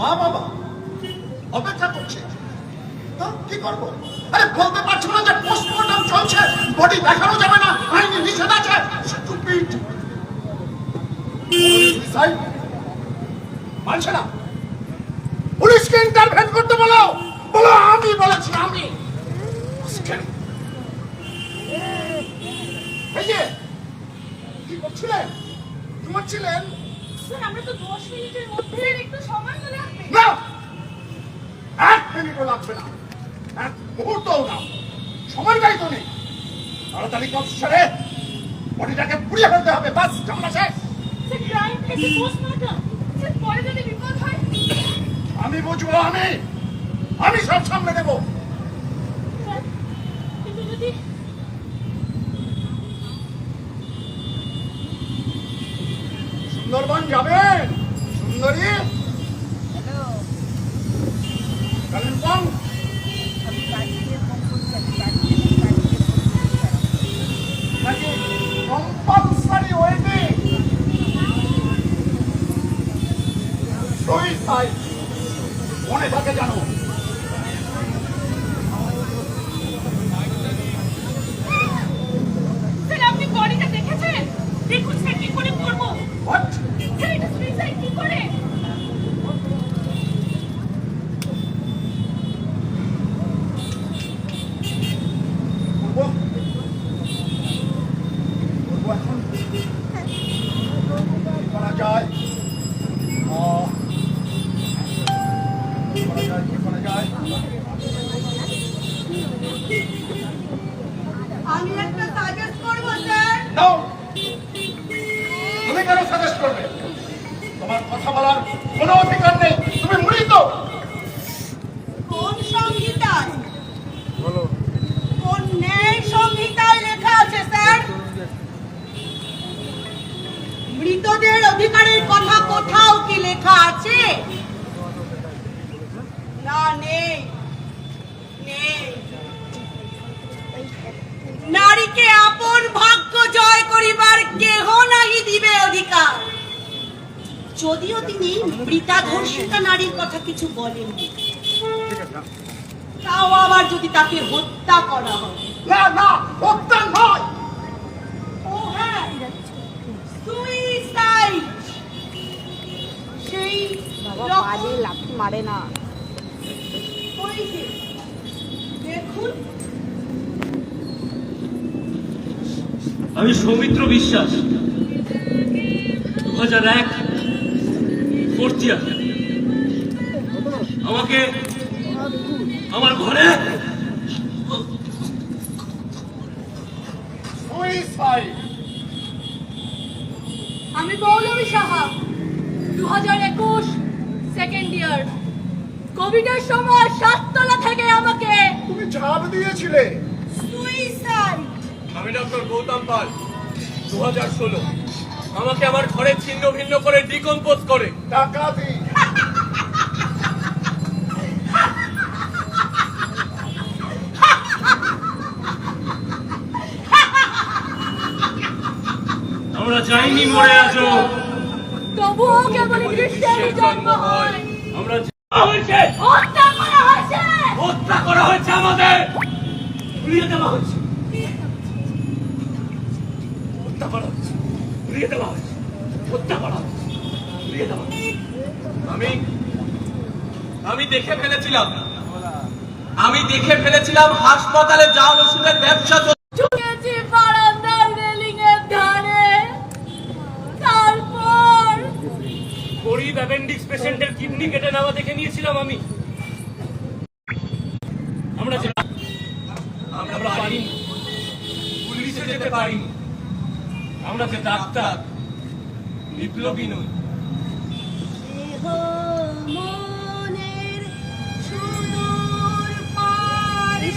মা বাবা অপেক্ষা করছে। কি করব? আরে বলতে পারছ না যে পোস্টমর্টম চলছে বডি দেখানো যাবে না, আইনি নিষেধ আছে। মানছে না। পুলিশকে ইন্টারভেন করতে বলো। বলো, আমি বলেছি, আমি। কি করছিলেন? ঘুমাচ্ছিলেন? স্যার আমরা তো দশ মিনিটের মধ্যে একটু সময় তো লাগবে না! এক মিনিটও লাগবে না। এক মুহূর্তও না। সময়টাই তো নেই। তাড়াতাড়ি কাজ সেরে। বডিটাকে পুড়িয়ে ফেলতে হবে। বাস ঝামেলা শেষ। আমি বুঝব আমি। আমি সব সামনে দেবো সুন্দরবন যাবেন সুন্দরী করবে। তোমার কথা বলার কোনো অধিকার নেই। তুমি মৃত কোন সংহিতায়? কোন ন্যায় সংহিতায় লেখা আছে স্যার? মৃতদের অধিকারের কথা কোথাও কি লেখা আছে? না নেই। নেই। নারীকে আপন ভাগ্য জয় করিবার কেহ নাহি দিবে অধিকার। যদিও তিনি মৃতা ধর্ষিতা নারীর কথা কিছু বলেননি। তাও আবার যদি তাকে হত্যা করা হয়। না না হত্যা নয়। ও হ্যাঁ সুইসাইড সেই বাবা পালে লাথি মারে না। দেখুন। আমি সৌমিত্র বিশ্বাস দু হাজার এক আমাকে আমার ঘরে আমি পৌলমী সাহা দু হাজার একুশ সেকেন্ড ইয়ার কোভিডের সময় সাততলা থেকে আমাকে তুমি ঝাঁপ দিয়েছিলে। সুইসাইড আমি ডক্টর গৌতম পাল দু হাজার ষোলো। আমাকে আমার ঘরে ছিন্ন ভিন্ন করে ডিকম্পোজ করে। ডাকাতি আমরা যাইনি মরে আছো তবুও কেবল গ্রীষ্মের জন্ম হয়। আমরা হয়েছে হত্যা করা হয়েছে। হত্যা করা হয়েছে আমাদের। উড়িয়ে দেওয়া হয়েছে। হত্যা করা হয়েছে। দেওয়া হয়েছে হত্যা করা হয়েছে দেওয়া আমি আমি দেখে ফেলেছিলাম আমি দেখে ফেলেছিলাম হাসপাতালে যা ওষুধের ব্যবসা গরিব অ্যাপেন্ডিক্স পেশেন্টের কিডনি কেটে নেওয়া দেখে নিয়েছিলাম আমি। আমরা আমরা পারিনি। পুলিশে যেতে পারিনি। আমরা যে ডাক্তার বিপ্লবী নই। মনের সুদূর পারে।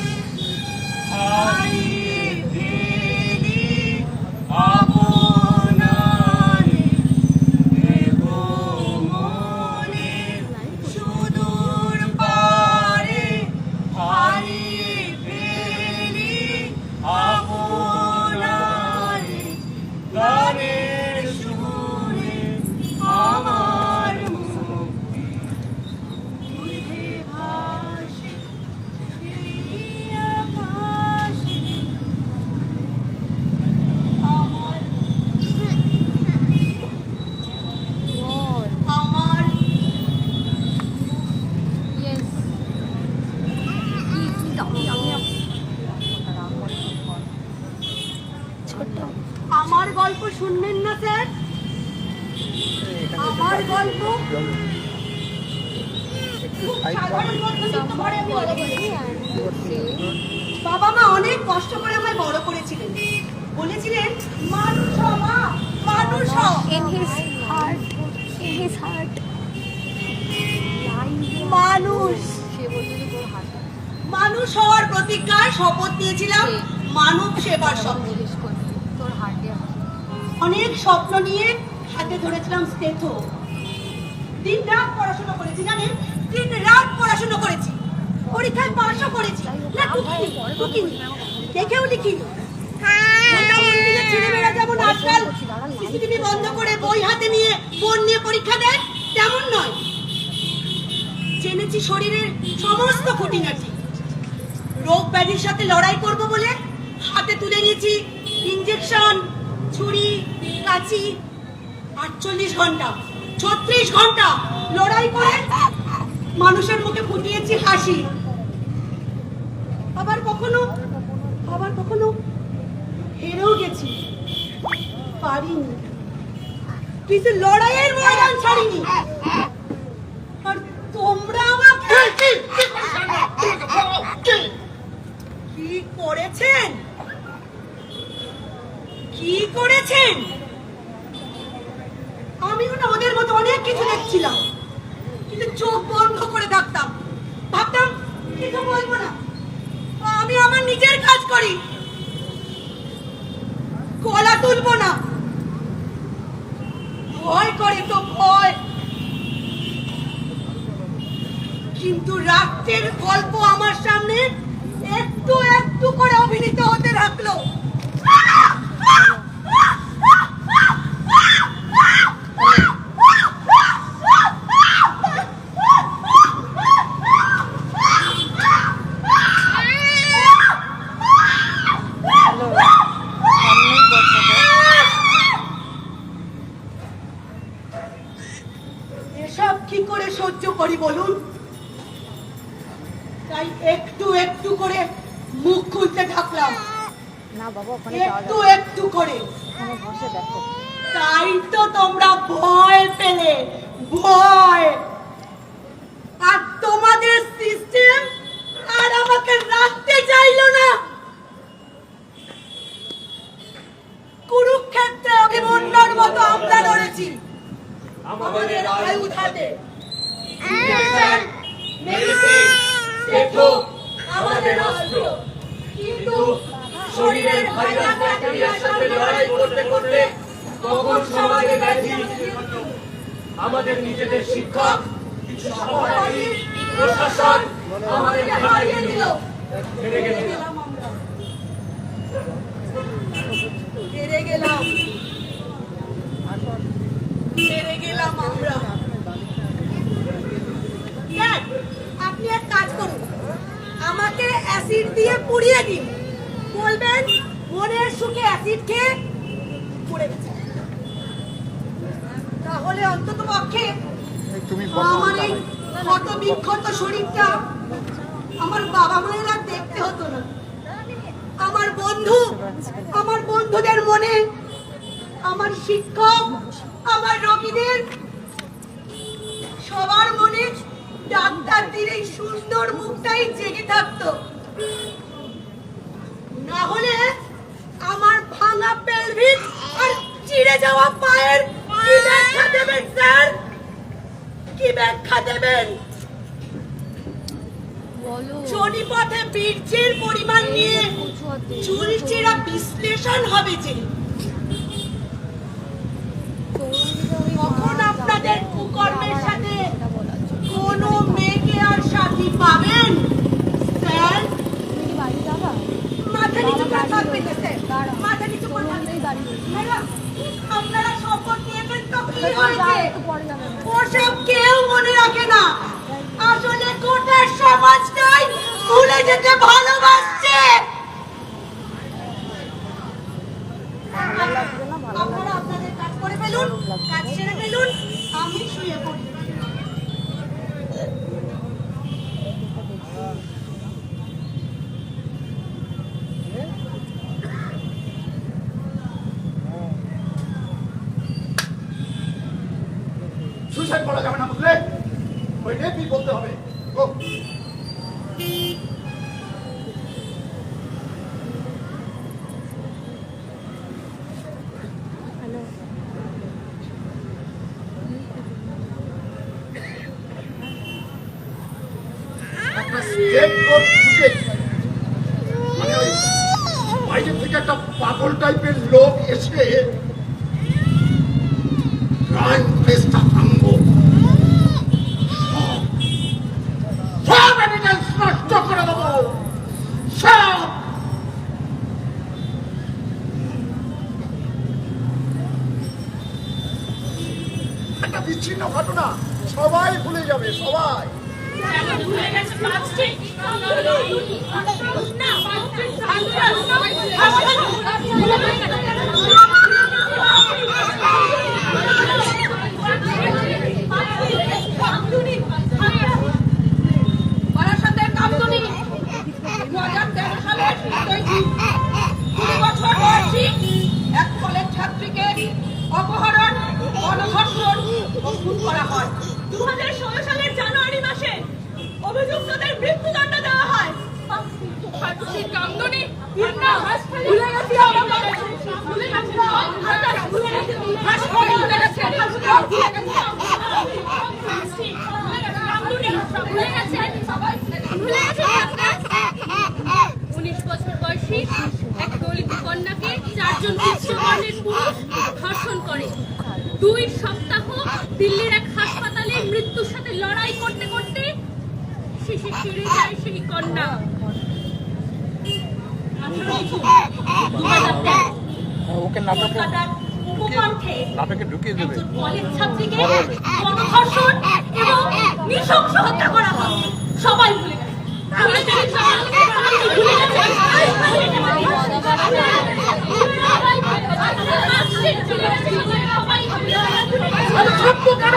মানুষ। হওয়ার প্রতিজ্ঞায় শপথ নিয়েছিলাম। মানব সেবার অনেক স্বপ্ন নিয়ে হাতে ধরেছিলাম স্টেথ দিন রাত পড়াশোনা করেছি, জানেন? দিন রাত পড়াশোনা করেছি। পরীক্ষায় পাশও করেছি। না টুকিনি টুকিনি দেখেও লিখিনি। আজকাল সিসিটিভি বন্ধ করে বই হাতে নিয়ে ফোন নিয়ে পরীক্ষা দেয়, তেমন নয়। জেনেছি শরীরের সমস্ত খুঁটিনাটি। রোগ ব্যাধির সাথে লড়াই করব বলে হাতে তুলে নিয়েছি ইঞ্জেকশন ছুরি, কাঁচি, আটচল্লিশ ঘণ্টা, ছত্রিশ ঘণ্টা লড়াই করে মানুষের মুখে ফুটিয়েছি হাসি। আবার কখনো আবার কখনো হেরেও গেছি। পারিনি। কিন্তু লড়াইয়ের ময়দান ছাড়িনি। আর তোমরা আমাকে কি করেছেন? কি? করেছেন? আমিও না ওদের মতো অনেক কিছু দেখছিলাম। কিন্তু চোখ বন্ধ করে থাকতাম। ভাবতাম কিছু বলব না। আমি আমার নিজের কাজ করি। গলা তুলবো না ভয় করে তো ভয় কিন্তু রাত্রের গল্প আমার সামনে একটু একটু করে অভিনীত হতে থাকল এসব কি করে সহ্য করি বলুন তাই একটু একটু করে মুখ খুলতে থাকলাম না বাবা ওখানে যাওয়া একটু যাবে একটু করে ওখানে বসে দেখো তাই তো তোমরা ভয় পেলে ভয় আর তোমাদের সিস্টেম আর আমাকে রাখতে চাইলো না কুরুক্ষেত্রে অভিমন্যার মতো আমরা লড়েছি আমাদের আয়ুধ হাতে ইঞ্জেকশন, মেডিসিন, স্টেথো, আমাদের অস্ত্র কিন্তু শরীরের ভাইরাস ব্যাকটেরিয়ার সাথে লড়াই করতে করতে তখন সমাজে ব্যাধি নিজেদের শিক্ষক সহপাঠী প্রশাসন আপনি এক কাজ করুন। আমাকে অ্যাসিড দিয়ে পুড়িয়ে দিন। বলবেন, মনের সুখে অ্যাসিড খেয়ে পড়ে গেছে। তাহলে অন্তত পক্ষে তুমি আমার এই ক্ষত বিক্ষত শরীরটা আমার বাবা মায়ের দেখতে হতো না। আমার বন্ধু আমার বন্ধুদের মনে আমার শিক্ষক আমার রোগীদের সবার মনে ডাক্তারদের এই সুন্দর মুখটাই জেগে থাকতো। না হলে আমার ভাঙা পেলভিস আর চিড়ে যাওয়া পায়ের কি ব্যাখ্যা দেবেন স্যার? কি ব্যাখ্যা দেবেন? বলো। জনিপথে বীর্যের পরিমাণ নিয়ে চুলচেরা বিশ্লেষণ হবে যে কখন আপনাদের কুকর্মের সাথে কোনো মেয়েকে আর সাথী পাবেন? স্যার? মাথা নিচু করে থাকবেন স্যার মাথা নিচু করে থাকবেন আপনারা তো কেউ মনে রাখে না। আসলে গোটা সমাজটাই ভুলে যেতে ভালোবাসছে আপনারা আপনাদের কাজ করে ফেলুন কাজ সেরে ফেলুন আমি শুয়ে পড়ি সুইসাইড করা যাবে না বুঝলে? ওই রেপি বলতে হবে। মানে একটা পাগল টাইপের লোক এসে ক্রাইম প্লেসটা অপহরণ গণধর্ষণ ও খুন করা হয়। দু হাজার ষোলো সালের জানুয়ারি মাসে অভিযুক্তদের উনিশ বছর বয়সী এক দলিত কন্যাকে চারজন উচ্চবর্ণের পুরুষ ধর্ষণ করে। দুই সপ্তাহ দিল্লির এক হাসপাতালে মৃত্যুর সাথে লড়াই করতে করতে শেষে ফিরে যায় সেই কন্যা আঠারোই জুন দু হাজার তেরো ওকে নাটকে নাটকে ঢুকিয়ে দেবে হয় সবাই ভুলে গেছে ভুলে গেছে সবাই ভুলে গেছে আরে থামবো কেন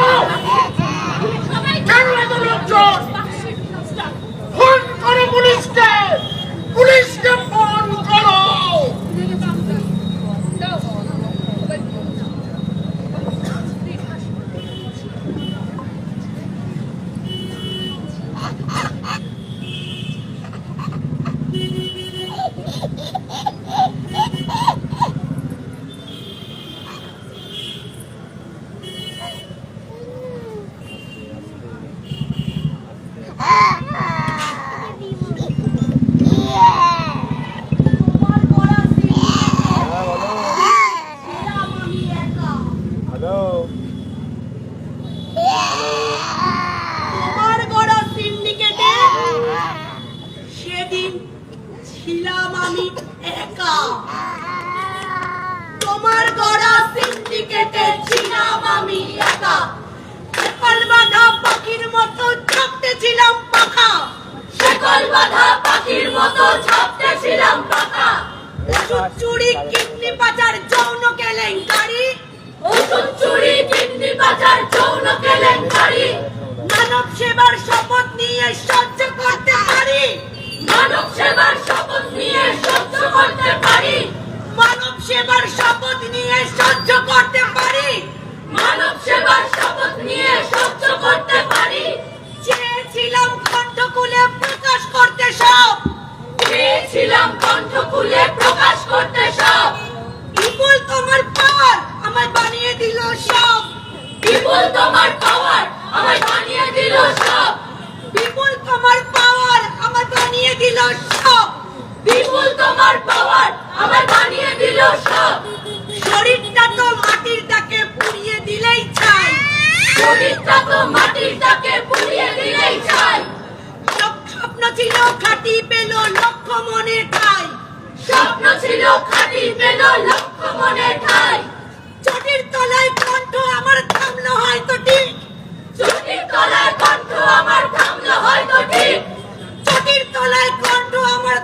কেন এত লোকজন ফোন করো পুলিশকে পুলিশকে ফোন করো তোমার গড়া হ্যালো তোমার গড়া সিন্ডিকেটে সেদিন ছিলাম আমি একা তোমার গড়া সিন্ডিকেটে ছিলাম আমি একা শেকল বাঁধা পাখির মতো চাপতেছিলাম পাখা শেকল বাঁধা পাখির মতো ছাপতেছিলাম পাখা ওষুধ চুরি কিডনি পাচার যৌন কেলেঙ্কারি ওষুধ চুরি কিডনি পাচার যৌন কেলেঙ্কারি মানব সেবার শপথ নিয়ে সহ্য করতে পারি। মানব সেবার শপথ নিয়ে সহ্য করতে পারি। মানব সেবার শপথ নিয়ে সহ্য করতে পারি। মানব সেবার শপথ নিয়ে সহ্য করতে পারি। চেয়েছিলাম কণ্ঠ খুলে প্রকাশ করতে সব। চেয়েছিলাম কণ্ঠ খুলে প্রকাশ করতে সব। বিপুল তোমার পাওয়ার আমায় বানিয়ে দিল সব। বিপুল তোমার পাওয়ার আমায় বানিয়ে দিল সব। বিপুল তোমার পাওয়ার আমায় বানিয়ে দিল সব। বিপুল তোমার পাওয়ার আমায় বানিয়ে দিল সব। শরীরটা তো মাটির তাকে পুড়িয়ে দিলেই চাই। শরীরটা তো মাটির তাকে পুড়িয়ে দিলেই চাই। সব স্বপ্ন ছিল খাটি পেল লক্ষ্য মনে ঠাই। স্বপ্ন ছিল খাটি, পেল লক্ষ্য মনে ঠাই। চটির তলায় কণ্ঠ আমার থামলো হয়তো ঠিক। চটির তলায় কণ্ঠ আমার থামলো হয়তো ঠিক। চটির তলায় কণ্ঠ আমার